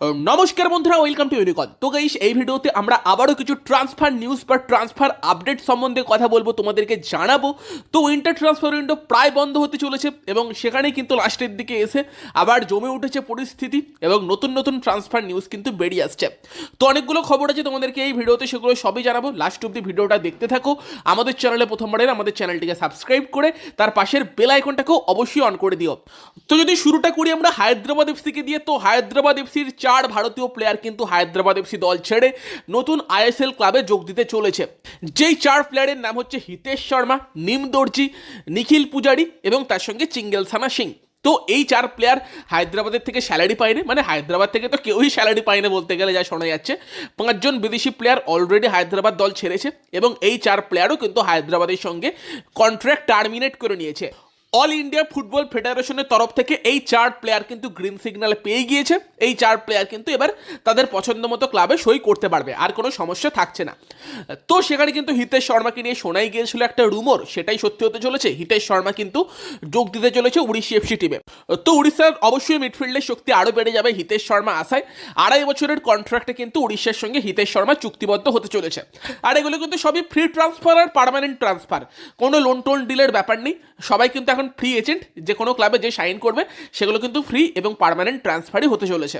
নমস্কার বন্ধুরা welcome to ইউনিকন তো গাইস এই ভিডিওতে আমরা আবারও কিছু ট্রান্সফার নিউজ বা ট্রান্সফার আপডেট সম্বন্ধে কথা বলব, তোমাদেরকে জানাব। তো উইন্টার ট্রান্সফার উইন্ডো প্রায় বন্ধ হতে চলেছে এবং সেখানেই কিন্তু লাস্টের দিকে এসে আবার জমে উঠেছে পরিস্থিতি এবং নতুন নতুন ট্রান্সফার নিউজ কিন্তু বেরিয়ে আসছে। তো অনেকগুলো খবর আছে তোমাদেরকে এই ভিডিওতে, সেগুলো সবই জানাব। লাস্ট অব্দি ভিডিওটা দেখতে থাকো। আমাদের চ্যানেলে প্রথমবারের, আমাদের চ্যানেলটিকে সাবস্ক্রাইব করে তার পাশের বেল আইকনটাকেও অবশ্যই অন করে দিও। তো যদি শুরুটা করি আমরা হায়দ্রাবাদ এফসিকে দিয়ে, তো হায়দ্রাবাদ এফসির চার ভারতীয় প্লেয়ার কিন্তু হায়দ্রাবাদ এফসি দল ছেড়ে নতুন আইএসএল ক্লাবে যোগ দিতে চলেছে। যেই চার প্লেয়ারের নাম হচ্ছে হিতেশ শর্মা, নিম দর্জি, নিখিল পূজারি এবং তার সঙ্গে চিঙ্গেল সানা সিং। তো এই চার প্লেয়ার হায়দ্রাবাদের থেকে স্যালারি পায়নি। মানে হায়দ্রাবাদ থেকে তো কেউই স্যালারি পায়নি বলতে গেলে, যা শোনা যাচ্ছে। পাঁচজন বিদেশি প্লেয়ার অলরেডি হায়দ্রাবাদ দল ছেড়েছে এবং এই চার প্লেয়ারও কিন্তু হায়দ্রাবাদের সঙ্গে কন্ট্রাক্ট টার্মিনেট করে নিয়েছে। অল ইন্ডিয়া ফুটবল ফেডারেশনের তরফ থেকে এই চার প্লেয়ার কিন্তু গ্রিন সিগন্যাল পেয়ে গিয়েছে। এই চার প্লেয়ার কিন্তু এবার তাদের পছন্দ মতো ক্লাবে সই করতে পারবে, আর কোনো সমস্যা থাকছে না। তো সেখানে কিন্তু হিতেশ শর্মাকে নিয়ে শোনাই গিয়েছিল একটা রুমর সেটাই সত্যি হতে চলেছে। হিতেশ শর্মা কিন্তু যোগ দিতে চলেছে উড়িষ্যা এফসি টিমে তো উড়িষ্যার অবশ্যই মিডফিল্ডের শক্তি আরও বেড়ে যাবে হিতেশ শর্মা আসায় আড়াই বছরের কন্ট্রাক্টে কিন্তু উড়িষ্যার সঙ্গে হিতেশ শর্মা চুক্তিবদ্ধ হতে চলেছে। আর এগুলো কিন্তু সবই ফ্রি ট্রান্সফার আর পার্মানেন্ট ট্রান্সফার কোনো লোন টোন ডিলের ব্যাপার নেই। সবাই কিন্তু এখন ফ্রি এজেন্ট যে কোনো ক্লাবে যে সাইন করবে, সেগুলো কিন্তু ফ্রি এবং পার্মানেন্ট ট্রান্সফারই হতে চলেছে।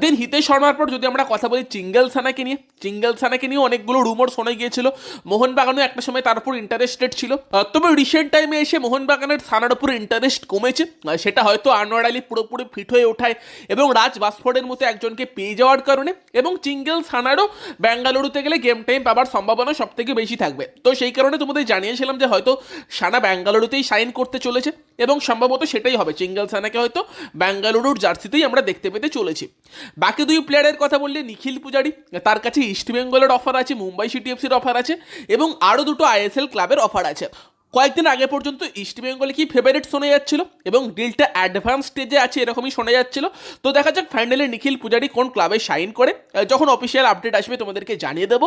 দেন হিতেশ শর্মার পর যদি আমরা কথা বলি চিঙ্গেল সানাকে নিয়ে, চিঙ্গেল সানাকে নিয়ে অনেকগুলো রুমর শোনা গিয়েছিল। মোহনবাগানও একটা সময় তার উপর ইন্টারেস্টেড ছিল। তবে রিসেন্ট টাইমে এসে মোহনবাগানের সানার উপর ইন্টারেস্ট কমেছে। সেটা হয়তো আনোয়ার আলী পুরোপুরি ফিট হয়ে ওঠায় এবং রাজ বাসফোর্ডের মতো একজনকে পেয়ে যাওয়ার কারণে এবং চিঙ্গেল সানারও ব্যাঙ্গালুরুতে গেলে গেম টাইম পাবার সম্ভাবনা সব থেকে বেশি থাকবে। তো সেই কারণে তোমাদের জানিয়েছিলাম যে হয়তো সানা ব্যাঙ্গালুরুতেই সাইন করতে চলেছে এবং সম্ভবত সেটাই হবে। চিঙ্গাল সানাকে হয়তো ব্যাঙ্গালুরুর জার্সিতেই আমরা দেখতে পেতে চলেছি। বাকি দুই প্লেয়ারের কথা বললে নিখিল পূজারি, তার কাছে ইস্টবেঙ্গলের অফার আছে, মুম্বাই সিটি এফসির অফার আছে এবং আরও দুটো আইএসএল ক্লাবের অফার আছে। কয়েকদিন আগে পর্যন্ত ইস্ট বেঙ্গলে কি ফেভারিট শোনা যাচ্ছিল? এবং ডিলটা অ্যাডভান্স স্টেজে আছে এরকমই শোনা যাচ্ছিল। তো দেখা যাক ফাইনালি নিখিল পূজারি কোন ক্লাবে সাইন করে। যখন অফিসিয়াল আপডেট আসবে তোমাদেরকে জানিয়ে দেবো।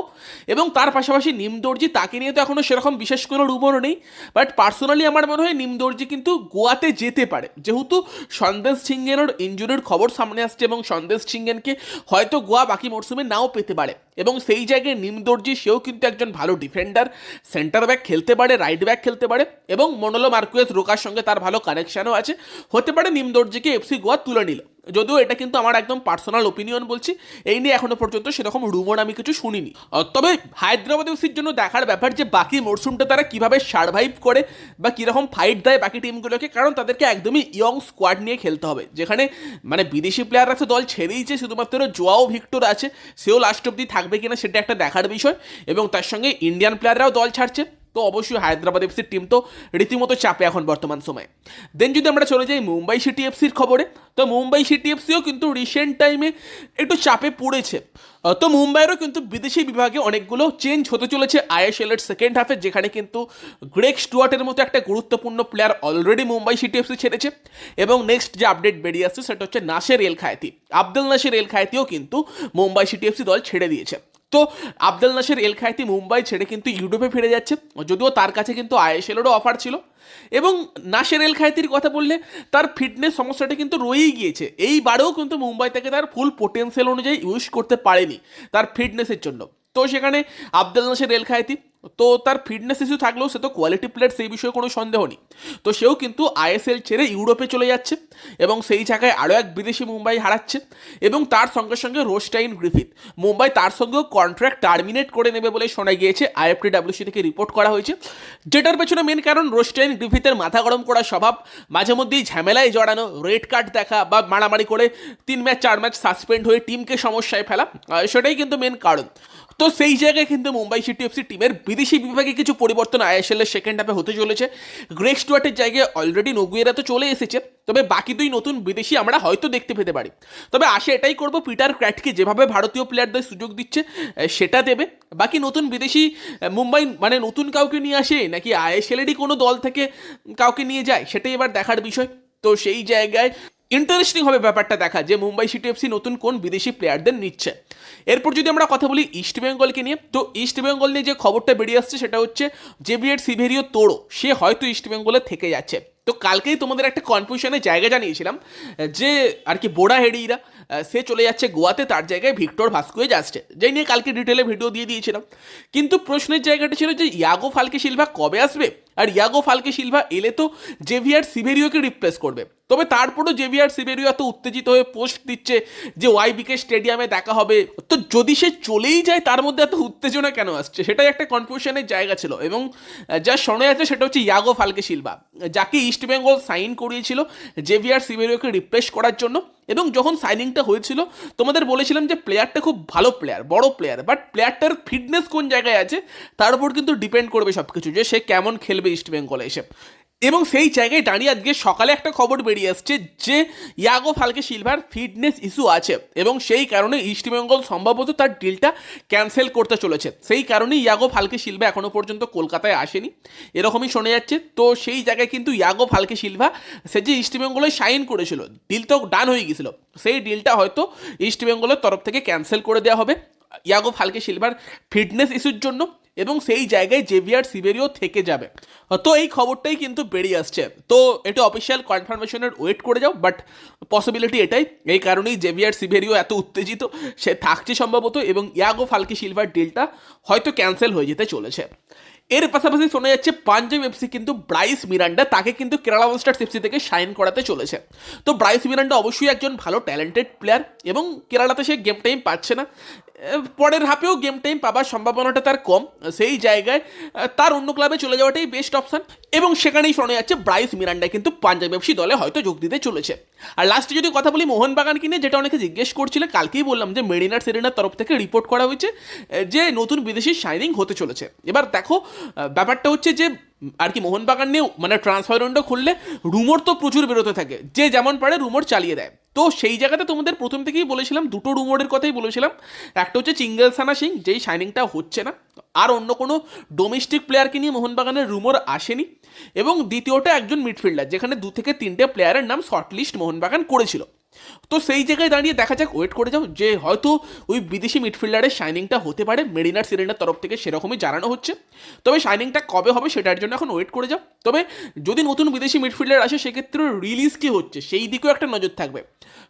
এবং তার পাশাপাশি নিম দর্জি, তাকে নিয়ে তো এখনও সেরকম বিশেষ কোনো রুমর নেই। বাট পার্সোনালি আমার মনে হয় নিম দর্জি কিন্তু গোয়াতে যেতে পারে। যেহেতু সন্দেশ সিংহের ইঞ্জুরির খবর সামনে আসছে এবং সন্দেশ সিংহেনকে হয়তো গোয়া বাকি মরশুমে নাও পেতে পারে। এবং সেই জায়গায় নিম দর্জি, সেও কিন্তু একজন ভালো ডিফেন্ডার সেন্টার ব্যাক খেলতে পারে রাইট ব্যাক খেলতে পারে এবং মনোলো মার্কুয়েস রোকার সঙ্গে তার ভালো কানেকশনও আছে। হতে পারে নিম দর্জিকে এফসি গোয়া তুলে নিল। যদিও এটা কিন্তু আমার একদম পার্সোনাল ওপিনিয়ন বলছি, এই নিয়ে এখনও পর্যন্ত সেরকম রুমর আমি কিছু শুনিনি। তবে হায়দ্রাবাদ এফসির জন্য দেখার ব্যাপার যে বাকি মরশুমটা তারা কীভাবে সার্ভাইভ করে বা কীরকম ফাইট দেয় বাকি টিমগুলোকে কারণ তাদেরকে একদমই ইয়ং স্কোয়াড নিয়ে খেলতে হবে। যেখানে মানে বিদেশি প্লেয়াররা তো দল ছেড়েইছে, শুধুমাত্র জোয়াও ভিক্টর আছে, সেও লাস্ট অব্দি থাকবে কিনা সেটা একটা দেখার বিষয়, এবং তার সঙ্গে ইন্ডিয়ান প্লেয়াররাও দল ছাড়ছে। তো অবশ্যই হায়দ্রাবাদ এফসির টিম তো রীতিমতো চাপে এখন বর্তমান সময়ে। দেন যদি আমরা চলে যাই মুম্বাই সিটি এফসির খবরে, তো মুম্বাই সিটি এফসিও কিন্তু রিসেন্ট টাইমে একটু চাপে পড়েছে। তো মুম্বাইয়েরও কিন্তু বিদেশি বিভাগে অনেকগুলো চেঞ্জ হতে চলেছে। আইএসএল এর সেকেন্ড হাফে যেখানে কিন্তু গ্রেক স্টুয়ার্টের মতো একটা গুরুত্বপূর্ণ player already Mumbai City FC ছেড়েছে। এবং নেক্সট যে আপডেট বেরিয়ে আসছে, সেটা হচ্ছে নাসের এল খায়তি আব্দুল নাসের এল খায়তিও কিন্তু মুম্বাই সিটি এফসি দল ছেড়ে দিয়েছে। তো আবদুল নাসির এল খায়তি মুম্বাই ছেড়ে কিন্তু ইউরোপে ফিরে যাচ্ছে। যদিও তার কাছে কিন্তু আইএসএলেরও অফার ছিল। এবং নাসের এল খায়তির কথা বললে তার ফিটনেস সমস্যাটা কিন্তু রয়েই গিয়েছে। এইবারেও কিন্তু মুম্বাই থেকে তার ফুল পোটেন্সিয়াল অনুযায়ী ইউজ করতে পারেনি তার ফিটনেসের জন্য। তো সেখানে আবদুল নাসের এল খায়তি তো তার ফিটনেস ইস্যু থাকলেও সে তো কোয়ালিটি প্লেয়ার সেই বিষয়ে কোনো সন্দেহ নেই। তো সেও কিন্তু আইএসএল ছেড়ে ইউরোপে চলে যাচ্ছে এবং সেই জায়গায় আরও এক বিদেশি মুম্বাই হারাচ্ছে এবং তার সঙ্গে সঙ্গে রোস্টাইন গ্রিফিথ। মুম্বাই তার সঙ্গেও কন্ট্রাক্ট টার্মিনেট করে নেবে বলে শোনা গিয়েছে আইএফটি ডাব্লিউসি থেকে রিপোর্ট করা হয়েছে। যেটার পেছনে মেন কারণ রোস্টাইন গ্রিফিথের মাথা গরম করার স্বভাব। মাঝে মধ্যেই ঝামেলায় জড়ানো রেড কার্ড দেখা বা মারামারি করে তিন ম্যাচ, চার ম্যাচ সাসপেন্ড হয়ে টিমকে সমস্যায় ফেলা সেটাই কিন্তু মেন কারণ। তো সেই জায়গায় কিন্তু মুম্বাই সিটি এফসি টিমের বিদেশি বিভাগে কিছু পরিবর্তন আইএসএল এর সেকেন্ড হাফে হতে চলেছে। গ্রেক স্টুয়ার্টের জায়গায় অলরেডি নগুয়েরা তো চলে এসেছে, তবে বাকি দুই নতুন বিদেশি আমরা হয়তো দেখতে পেতে পারি। তবে আশা এটাই করব, পিটার ক্র্যাটকে যেভাবে ভারতীয় প্লেয়ারদের সুযোগ দিচ্ছে সেটা দেবে। বাকি নতুন বিদেশি মুম্বাই মানে নতুন কাউকে নিয়ে আসে নাকি আইএসএলেরই কোনো দল থেকে কাউকে নিয়ে যায়, সেটাই এবার দেখার বিষয়। তো সেই জায়গায় ইন্টারেস্টিং হবে ব্যাপারটা দেখা যে মুম্বাই সিটি এফসি নতুন কোন বিদেশি প্লেয়ারদের নিচ্ছে। এরপর যদি আমরা কথা বলি ইস্ট বেঙ্গলকে নিয়ে, তো ইস্ট বেঙ্গল নিয়ে যে খবরটা বেরিয়ে আসছে সেটা হচ্ছে জেভিয়ার সিভেরিও তোড়ো সে হয়তো ইস্ট বেঙ্গলে থেকে যাচ্ছে। তো কালকেই তোমাদের একটা কনফিউশনের জায়গা জানিয়েছিলাম যে আর কি বোড়া হেডিরা সে চলে যাচ্ছে গোয়াতে, তার জায়গায় ভিক্টর ভাস্কুয়েজ আসছে। যেই নিয়ে কালকে ডিটেলে ভিডিও দিয়ে দিয়েছিলাম। কিন্তু প্রশ্নের জায়গাটা ছিল যে ইয়াগো ফালকে সিলভা কবে আসবে? আর ইয়াগো ফালকে সিলভা এলে তো জেভিয়ার সিভেরিওকে রিপ্লেস করবে। তবে তারপরও জেভিয়ার সিভেরিও এত উত্তেজিত হয়ে পোস্ট দিচ্ছে যে ওয়াইবিকে স্টেডিয়ামে দেখা হবে। তো যদি সে চলেই যায়, তার মধ্যে এত উত্তেজনা কেন আসছে? সেটাই একটা কনফিউশনের জায়গা ছিল এবং যা শোনা যাচ্ছে সেটা হচ্ছে ইয়াগো ফালকে সিলভা যাকে ইস্ট বেঙ্গল সাইন করিয়েছিল জেভিয়ার সিভেরিওকে রিপ্লেস করার জন্য এবং যখন সাইনিংটা হয়েছিল, তোমাদের বলেছিলাম যে প্লেয়ারটা খুব ভালো প্লেয়ার বড় প্লেয়ার বাট প্লেয়ারটার ফিটনেস কোন জায়গায় আছে, তার উপর কিন্তু ডিপেন্ড করবে সব কিছু যে সে কেমন খেলবে ইস্ট বেঙ্গলে এসে। এবং সেই জায়গায় দাঁড়িয়ে আজকে সকালে একটা খবর বেরিয়ে আসছে যে ইয়াগো ফালকে সিলভার ফিটনেস ইস্যু আছে এবং সেই কারণে ইস্টবেঙ্গল সম্ভবত তার ডিলটা ক্যান্সেল করতে চলেছে। সেই কারণেই ইয়াগো ফালকে সিলভা এখনও পর্যন্ত কলকাতায় আসেনি। এরকমই শোনা যাচ্ছে। তো সেই জায়গায় কিন্তু ইয়াগো ফালকে সিলভা সে যে ইস্টবেঙ্গলে সাইন করেছিল ডিল তো ডান হয়ে গেছিল, সেই ডিলটা হয়তো ইস্টবেঙ্গলের তরফ থেকে ক্যান্সেল করে দেওয়া হবে। ইয়াগো ফালকে সিলভার ফিটনেস ইস্যুর জন্য এবং সেই জায়গায় জেভিয়ার সিবেরিও থেকে যাবে। তো এই খবরটাই কিন্তু বেরিয়ে আসছে। তো এটা অফিসিয়াল কনফার্মেশনের ওয়েট করে যাও বাট পসিবিলিটি এটাই। এই কারণেই জেভিয়ার সিভেরিও এত উত্তেজিত, সে থাকছে সম্ভবত, এবং ইয়াগো ফালকি সিলভার ডিলটা হয়তো ক্যান্সেল হয়ে যেতে চলেছে। এর পাশাপাশি শোনা যাচ্ছে, পাঞ্জাব এফসি কিন্তু ব্রাইস মিরান্ডা তাকে কিন্তু কেরালা মাস্টার্স এফসি থেকে সাইন করাতে চলেছে। তো ব্রাইস মিরান্ডা অবশ্যই একজন ভালো ট্যালেন্টেড প্লেয়ার এবং কেরালাতে সে গেম টাইম পাচ্ছে না। পরের হাফেও গেম টাইম পাবার সম্ভাবনাটা তার কম। সেই জায়গায়, তার অন্য ক্লাবে চলে যাওয়াটাই বেস্ট অপশন এবং সেখানেই শোনা যাচ্ছে ব্রাইস মিরান্ডা কিন্তু পাঞ্জাব এফসি দলে হয়তো যোগ দিতে চলেছে। আর লাস্টে যদি কথা বলি মোহনবাগান কিনে, যেটা অনেকে জিজ্ঞেস করছিল, কালকেই বললাম যে মেরিনার সেরিনার তরফ থেকে রিপোর্ট করা হয়েছে যে নতুন বিদেশি শাইনিং হতে চলেছে। এবার দেখো, ব্যাপারটা হচ্ছে যে আর কি মোহনবাগান নিয়েও মানে ট্রান্সফার উইন্ডো খুললে রুমোর তো প্রচুর বেরোতে থাকে। যে যেমন পারে রুমোর চালিয়ে দেয়। তো সেই জায়গাতে তোমাদের প্রথম থেকেই বলেছিলাম, দুটো রুমোরের কথাই বলেছিলাম। একটা হচ্ছে চিঙ্গেল সানা সিং, যেই শাইনিংটা হচ্ছে না। আর অন্য কোনো ডোমেস্টিক প্লেয়ারকে নিয়ে মোহনবাগানের রুমোর আসেনি। এবং দ্বিতীয়টা একজন মিডফিল্ডার যেখানে দু থেকে তিনটে প্লেয়ারের নাম শর্টলিস্ট মোহনবাগান করেছিল। তো সেই জায়গায় দাঁড়িয়ে দেখা যাক ওয়েট করে যাও যে হয়তো ওই বিদেশি মিডফিল্ডারের শাইনিংটা হতে পারে মেরিনার সিরিনার তরফ থেকে সেরকমই জানানো হচ্ছে। তবে শাইনিংটা কবে হবে সেটার জন্য এখন ওয়েট করে যাও। তবে যদি নতুন বিদেশি মিডফিল্ডার আসে, সেক্ষেত্রে রিলিজ কী হচ্ছে? সেই দিকেও একটা নজর থাকবে।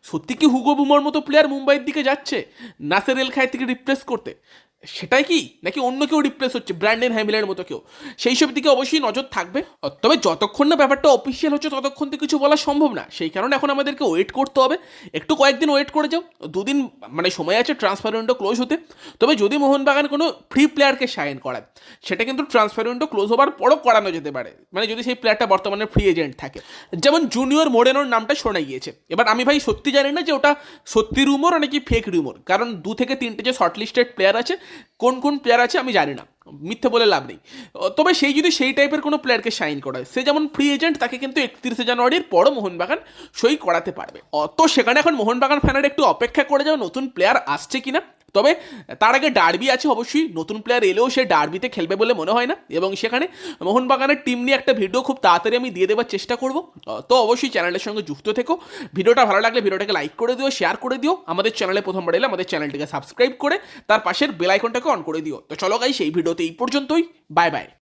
সত্যি কি হুগো বুমার মতো প্লেয়ার মুম্বাইয়ের দিকে যাচ্ছে? নাসের এল খায় থেকে রিপ্লেস করতে। সেটাই কি? নাকি অন্য কেউ রিপ্লেস হচ্ছে? ব্র্যান্ডেন হ্যামিলের মতো কেউ? সেই সব দিকে অবশ্যই নজর থাকবে। তবে যতক্ষণ না ব্যাপারটা অফিসিয়াল হচ্ছে, ততক্ষণ তো কিছু বলা সম্ভব না। সেই কারণে এখন আমাদেরকে ওয়েট করতে হবে। একটু কয়েকদিন ওয়েট করে যাও। দুদিন মানে সময় আছে ট্রান্সফার উইন্ডো ক্লোজ হতে। তবে যদি মোহনবাগান কোনো ফ্রি প্লেয়ারকে সাইন করায়, সেটা কিন্তু ট্রান্সফার উইন্ডো ক্লোজ হবার পরও করানো যেতে পারে। মানে যদি সেই প্লেয়ারটা বর্তমানে ফ্রি এজেন্ট থাকে। যেমন জুনিয়র মোডেনোর নামটা শোনা গিয়েছে। এবার আমি ভাই সত্যি জানি না যে ওটা সত্যি রুমোর নাকি ফেক রুমোর কারণ দু থেকে তিনটে যে শর্টলিস্টেড প্লেয়ার আছে কোন কোন প্লেয়ার আছে আমি জানি না। মিথ্যে বলে লাভ নেই। তবে সেই যদি সেই টাইপের কোনো প্লেয়ারকে সাইন করায়, সে যেমন ফ্রি এজেন্ট তাকে কিন্তু একত্রিশে জানুয়ারির পরও মোহনবাগান সই করাতে পারবে। তো সেখানে এখন মোহনবাগান ফ্যানের একটু অপেক্ষা করে যাও, নতুন প্লেয়ার আসছে কিনা। তবে তার আগে ডার্বি আছে অবশ্যই, নতুন প্লেয়ার এলেও সে ডার্বিতে খেলবে বলে মনে হয় না। এবং সেখানে মোহনবাগানের টিম নিয়ে একটা ভিডিও খুব তাড়াতাড়ি আমি দিয়ে দেওয়ার চেষ্টা করব। তো অবশ্যই চ্যানেলের সঙ্গে যুক্ত থেকো। ভিডিওটা ভালো লাগলে ভিডিওটাকে লাইক করে দিও শেয়ার করে দিও। আমাদের চ্যানেলে প্রথমবার এলে আমাদের চ্যানেলটিকে সাবস্ক্রাইব করে, তার পাশের বেল আইকনটাকে অন করে দিও। তো চলো গাই সেই ভিডিওতে এই পর্যন্তই বাই বাই।